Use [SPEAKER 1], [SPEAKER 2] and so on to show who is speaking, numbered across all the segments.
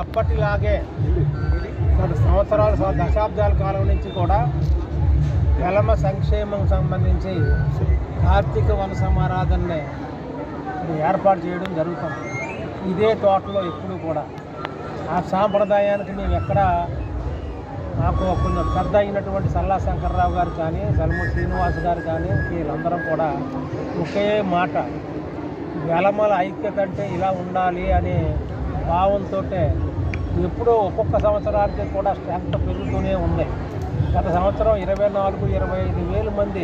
[SPEAKER 1] ఎప్పటిలాగే గత సంవత్సరాలు దశాబ్దాల కాలం నుంచి కూడా వెలమ సంక్షేమం సంబంధించి కార్తీక వన సమారాధనని ఏర్పాటు చేయడం జరుగుతుంది. ఇదే తోటలో ఎప్పుడు కూడా. ఆ సాంప్రదాయానికి మేము ఎక్కడ నాకు కొంచెం పెద్ద అయినటువంటి సల్లా శంకర్రావు గారు కానీ సల్ము శ్రీనివాస్ గారు కానీ వీళ్ళందరం కూడా ఒకే మాట. వెలమల ఐక్యత అంటే ఇలా ఉండాలి అనే భావంతో ఎప్పుడో ఒక్కొక్క సంవత్సరానికి కూడా స్ట్రెంగ్త్ పెరుగుతూనే ఉంది. గత సంవత్సరం ఇరవై నాలుగు ఇరవై ఐదు వేల మంది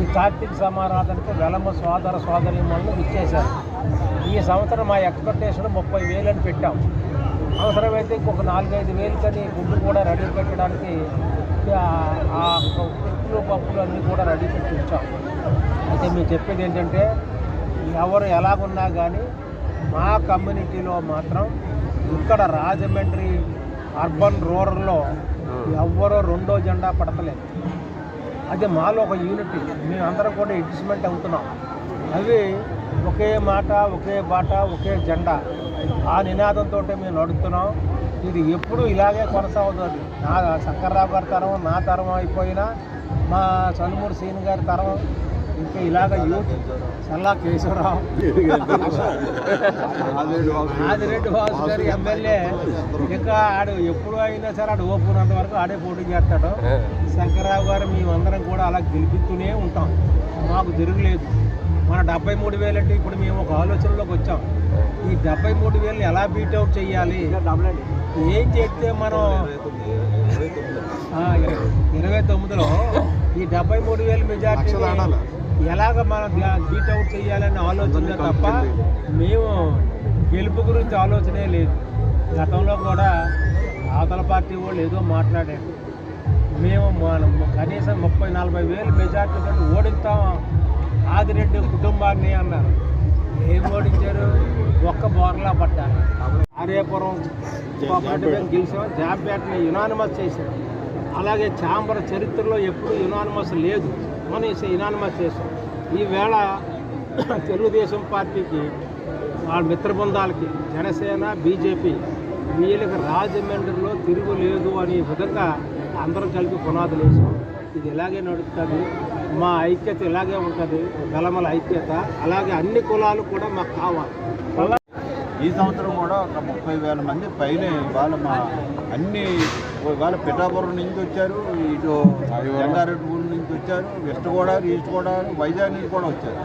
[SPEAKER 1] ఈ కార్తీక సమారాధనకి వెలమ సోదర సోదరీమణులు ఇచ్చేశారు ఈ సంవత్సరం మా ఎక్స్పెక్టేషన్ ముప్పై వేలు అని పెట్టాం. అవసరమైతే ఇంకొక నాలుగైదు వేలు కానీ గుడ్డు కూడా రెడీ పెట్టడానికి ఆ- ఆ ఉప్పులు పప్పులు అన్నీ కూడా రెడీ పెట్టి ఉంచాం అయితే మేము చెప్పేది ఏంటంటే ఎవరు ఎలాగున్నా కానీ మా కమ్యూనిటీలో మాత్రం ఇక్కడ రాజమండ్రి అర్బన్ రూరల్లో ఎవ్వరూ రెండో జెండా పడతలేదు. అది మాలో ఒక యూనిటీ. మేమందరం కూడా అడ్జస్ట్మెంట్ అవుతున్నాం. అవి ఒకే మాట ఒకే బాట ఒకే జెండా. ఆ నినాదంతో మేము నడుస్తున్నాం ఇది ఎప్పుడు ఇలాగే కొనసాగుతుంది. నా శంకర్రావు గారి తరం నా తరం అయిపోయినా మా సన్మూరి సీని గారి తరం ఇంకా ఇలాగ యూత్ సల్లా కేశవరావు. ఆదిరెడ్డి వాసు గారి ఎమ్మెల్యే. ఇంకా ఆడు ఎప్పుడు అయినా సరే ఆడు ఓపునంత వరకు ఆడే పోటీ చేస్తాడు. శంకర్రావు గారు మేమందరం కూడా అలా గెలిపిస్తూనే ఉంటాం. మాకు తిరుగులేదు. మన డెబ్బై మూడు వేలు అంటే ఇప్పుడు మేము ఒక ఆలోచనలోకి వచ్చాం. ఈ డెబ్బై మూడు వేలు ఎలా బీట్అవుట్ చేయాలి? ఏం చేస్తే మనం ఇరవై తొమ్మిదిలో ఈ డెబ్బై మూడు వేలు మెజార్టీ ఎలాగ మనం బీట్అవుట్ చేయాలనే ఆలోచన తప్ప మేము గెలుపు గురించి ఆలోచనే లేదు. గతంలో కూడా అవతల పార్టీ వాళ్ళు ఏదో మాట్లాడారు. మేము మన- కనీసం ముప్పై నలభై వేలు మెజార్టీ తోటి ఓడిస్తాం. ఆదిరెడ్డి కుటుంబాన్ని అన్నారు. ఏం ఓడించారు? ఒక్క బోర్లా పడ్డారు ఆర్యాపురం గెలిచాం. జాంపేటని యునానిమస్ చేశాం అలాగే చాంబర్ చరిత్రలో ఎప్పుడు యునానిమస్ లేదు. మనం యునానిమస్ చేసాం ఈవేళ తెలుగుదేశం పార్టీకి వాళ్ళ మిత్రబృందాలకి జనసేన బీజేపీ వీళ్ళకి రాజమండ్రిలో తిరుగులేదు అనే విధంగా అందరం కలిపి పునాదులు వేసాం. ఇది ఇలాగే నడుస్తుంది మా ఐక్యత ఇలాగే ఉంటుంది. గలమల ఐక్యత. అలాగే అన్ని కులాలు కూడా మాకు కావాలి.
[SPEAKER 2] ఈ సంవత్సరం కూడా ఒక ముప్పై వేల మంది పైన ఇవాళ మా అన్ని ఇవాళ పిఠాపురం నుంచి వచ్చారు ఇటు జంగారెడ్డిగూడెం నుంచి వచ్చారు వెస్ట్ గోదావరి ఈస్ట్ గోదావరి వైజాగ్ నుంచి కూడా వచ్చారు.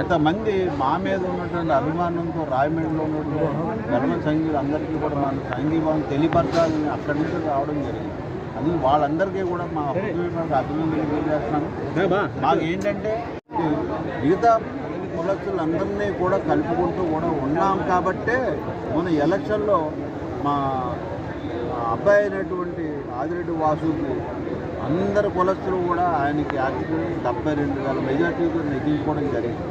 [SPEAKER 2] ఇంతమంది మా మీద ఉన్నటువంటి అభిమానంతో రాయమండ్రిలో ఉన్నటువంటి ధర్మ సంఘీయులు అందరికీ కూడా మన సంఘీభావం తెలియపరచాలని అక్కడి నుంచి రావడం జరిగింది. అది వాళ్ళందరికీ కూడా మా అభినందనలు తెలియజేస్తున్నాను. మాకు ఏంటంటే మిగతా కులస్తులందరినీ కూడా కలుపుకుంటూ కూడా ఉన్నాం కాబట్టే మన ఎలక్షన్లో మా అబ్బాయి అయినటువంటి ఆదిరెడ్డి వాసుకి అందరు కులస్తులు కూడా ఆయనకి యాక్చువల్ డెబ్బై రెండు వేల మెజార్టీతో నెగ్గించుకోవడం జరిగింది.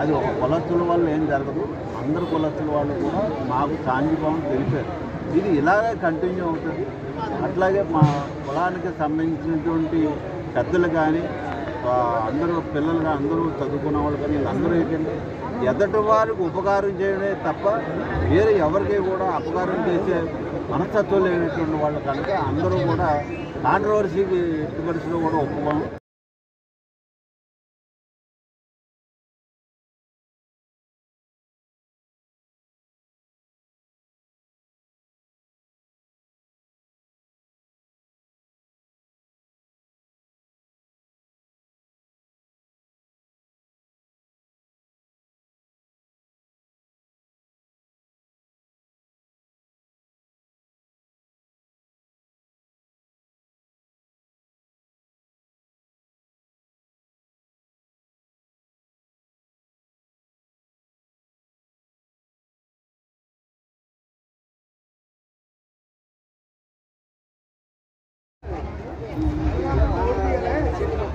[SPEAKER 2] అది ఒక కులస్తుల వల్ల ఏం జరగదు. అందరు కులస్తుల వాళ్ళు కూడా మాకు సాంఘీభావం తెలిపారు. ఇది ఇలాగే కంటిన్యూ అవుతుంది. అట్లాగే మా కులానికి సంబంధించినటువంటి పెద్దలు కానీ అందరూ పిల్లలు కానీ అందరూ చదువుకున్న వాళ్ళు కానీ వీళ్ళందరూ ఏంటంటే ఎదటి వారికి ఉపకారం చేయడమే తప్ప వేరే ఎవరికి కూడా అపకారం చేసే మనస్తత్వం లేనటువంటి వాళ్ళు కనుక అందరూ కూడా కాంట్రవర్సీకి ఎట్టి పరిస్థితిలో కూడా ఒప్పుకోము Thank you.